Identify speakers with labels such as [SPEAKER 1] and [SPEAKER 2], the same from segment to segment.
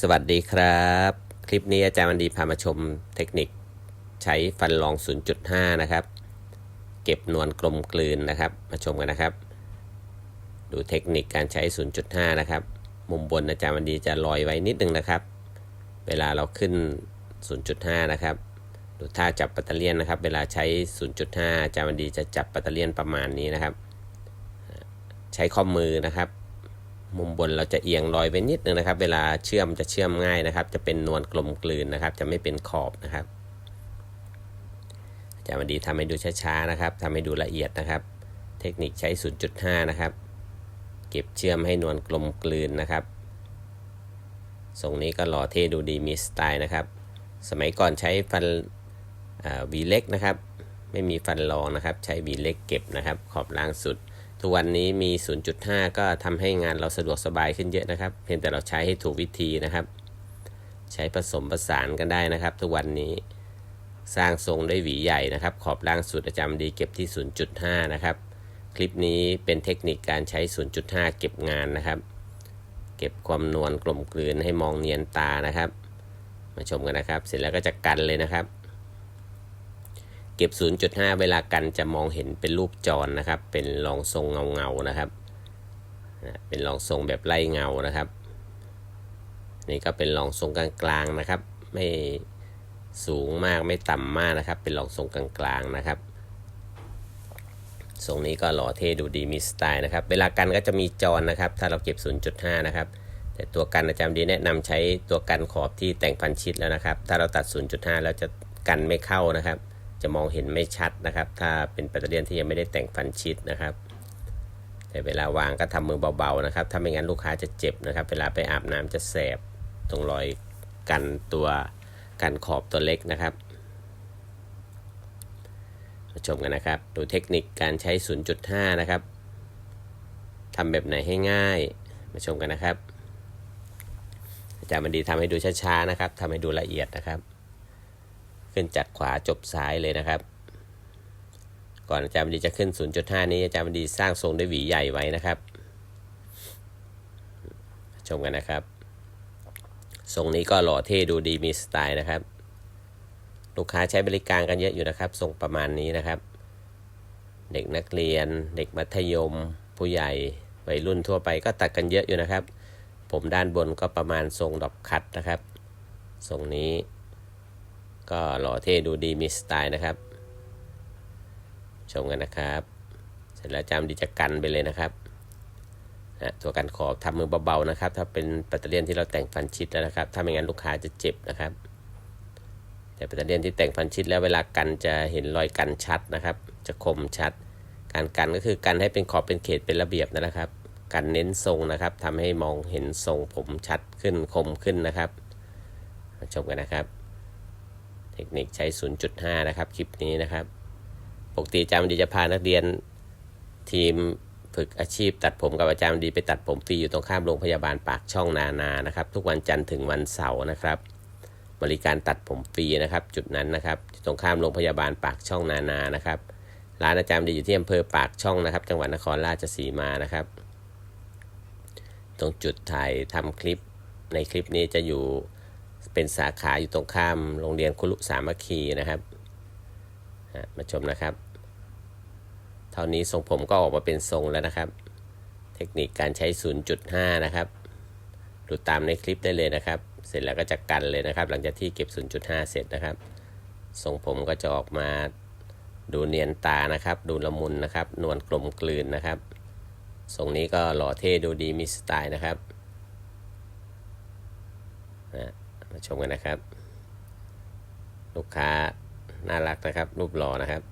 [SPEAKER 1] สวัสดีครับ คลิปนี้อาจารย์วันดีพามาชมเทคนิคใช้ฟันรอง 0.5 นะครับ เก็บนวลกลมกลืนนะครับ มาชมกันนะครับ ดูเทคนิคการใช้ 0.5 นะครับ มุมบนอาจารย์วันดีจะลอยไว้นิดนึงนะครับ เวลาเราขึ้น 0.5 นะครับ ดูท่าจับปัตเตอร์เลียนนะครับ เวลาใช้ 0.5 อาจารย์วันดีจะจับปัตเตอร์เลียนประมาณนี้นะครับ ใช้ข้อมือนะครับ มุมบนเราจะเอียงลอยไปนิดนึงนะครับ เวลาเชื่อมจะเชื่อมง่ายนะครับ จะเป็นนวลกลมกลืนนะครับ จะไม่เป็นขอบนะครับอาจารย์วันดีทำให้ดูช้าๆนะครับทำให้ดูละเอียดนะครับ เทคนิคใช้ 0.5 นะครับ เก็บเชื่อมให้นวลกลมกลืนนะครับทรงนี้ก็หล่อเท่ดูดีมีสไตล์นะครับ สมัยก่อนใช้ฟันวีเล็กนะครับ ไม่มีฟันรองนะครับ ใช้วีเล็กเก็บนะครับ ขอบล่างสุด ทุกวันนี้มี 0.5 ก็ทำให้งานเราสะดวกสบายขึ้นเยอะนะครับ เพียงแต่เราใช้ให้ถูกวิธีนะครับ ใช้ผสมผสานกันได้นะครับ ทุกวันนี้สร้างทรงด้วยหวีใหญ่นะครับ ขอบล่างสุดอาจาดีเก็บที่ 0.5 นะครับ คลิปนี้เป็นเทคนิคการใช้ 0.5 เก็บงานนะครับ เก็บความนวลกลมกลืนให้มองเนียนตานะครับ มาชมกันนะครับ เสร็จแล้วก็จะกันเลยนะครับ เก็บ 0.5 เวลากันจะมองเห็นเป็นรูปจรนะครับ เป็นรองทรงเงาเงานะครับ เป็นรองทรงแบบไล่เงานะครับ นี่ก็เป็นรองทรงกลางๆนะครับ ไม่สูงมากไม่ต่ำมากนะครับ เป็นรองทรงกลางๆนะครับทรงนี้ก็หล่อเท่ดูดีมีสไตล์นะครับ เวลากันก็จะมีจรนะครับ ถ้าเราเก็บ 0.5 นะครับ แต่ตัวกันอาจารย์ดีแนะนำใช้ตัวกันขอบที่แต่งพันชิดแล้วนะครับ ถ้าเราตัด 0.5 แล้วจะกันไม่เข้านะครับ จะมองเห็นไม่ชัดนะครับ ถ้าเป็นแบตเตอรี่ที่ยังไม่ได้แต่งฟันชิดนะครับ แต่เวลาวางก็ทำมือเบาๆนะครับ ถ้าไม่งั้นลูกค้าจะเจ็บนะครับ เวลาไปอาบน้ำจะแสบตรงรอยกันตัวกันขอบตัวเล็กนะครับมาชมกันนะครับ ดูเทคนิคการใช้ 0.5 นะครับทำแบบไหนให้ง่าย มาชมกันนะครับ อาจารย์มันดีทำให้ดูช้าๆนะครับทำให้ดูละเอียดนะครับ ขึ้นจากขวาจบซ้ายเลยนะครับ ก่อนอาจารย์บดีจะขึ้น 0.5 นี้อาจารย์บดีสร้างทรงด้วยหวีใหญ่ไว้นะครับ ชมกันนะครับ ทรงนี้ก็หล่อเท่ดูดีมีสไตล์นะครับ ลูกค้าใช้บริการกันเยอะอยู่นะครับ ทรงประมาณนี้นะครับ เด็กนักเรียน เด็กมัธยม ผู้ใหญ่วัยรุ่นทั่วไปก็ตัดกันเยอะอยู่นะครับ ผมด้านบนก็ประมาณทรงดอกคัดนะครับ ทรงนี้ ก็หล่อเท่ดูดีมีสไตล์นะครับ ชมกันนะครับ เสร็จแล้วจำดีจะกันไปเลยนะครับนะตัวกันขอบทำมือเบาๆนะครับ ถ้าเป็นปัตเตอร์เลียนที่เราแต่งฟันชิดแล้วนะครับ ถ้าไม่งั้นลูกค้าจะเจ็บนะครับ แต่ปัตเตอร์เลียนที่แต่งฟันชิดแล้วเวลากันจะเห็นรอยกันชัดนะครับ จะคมชัด การกันก็คือกันให้เป็นขอบเป็นเขตเป็นระเบียบนะครับ กันเน้นทรงนะครับทำให้มองเห็นทรงผมชัดขึ้นคมขึ้นนะครับ ชมกันนะครับ เทคนิคใช้ 0.5 นะครับ คลิปนี้นะครับ ปกติอาจารย์ดีจะพานักเรียนทีมฝึกอาชีพ ตัดผมกับอาจารย์ดีไปตัดผมฟรีอยู่ตรงข้ามโรงพยาบาลปากช่องนานานะครับ ทุกวันจันทร์ถึงวันเสาร์นะครับ บริการตัดผมฟรีนะครับ จุดนั้นนะครับตรงข้ามโรงพยาบาลปากช่องนานานะครับร้านอาจารย์ดีอยู่ที่อำเภอปากช่องนะครับ จังหวัดนครราชสีมานะครับ ตรงจุดถ่ายทำคลิปในคลิปนี้จะอยู่ เป็นสาขาอยู่ตรงข้ามโรงเรียนคุลุสามัคคีนะครับ มาชมนะครับ เท่านี้ทรงผมก็ออกมาเป็นทรงแล้วนะครับ เทคนิคการใช้ 0.5 นะครับดูตามในคลิปได้เลยนะครับ เสร็จแล้วก็จะกันเลยนะครับ หลังจากที่เก็บ 0.5 เสร็จนะครับ ทรงผมก็จะออกมาดูเนียนตานะครับ ดูละมุนนะครับ นวลกลมกลืนนะครับ ทรงนี้ก็หล่อเท่ดูดีมีสไตล์นะครับนะ มาชมกันนะครับ ลูกค้าน่ารักนะครับ รูปหล่อนะครับ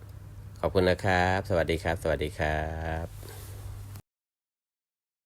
[SPEAKER 1] ขอบคุณนะครับ สวัสดีครับ สวัสดีครับ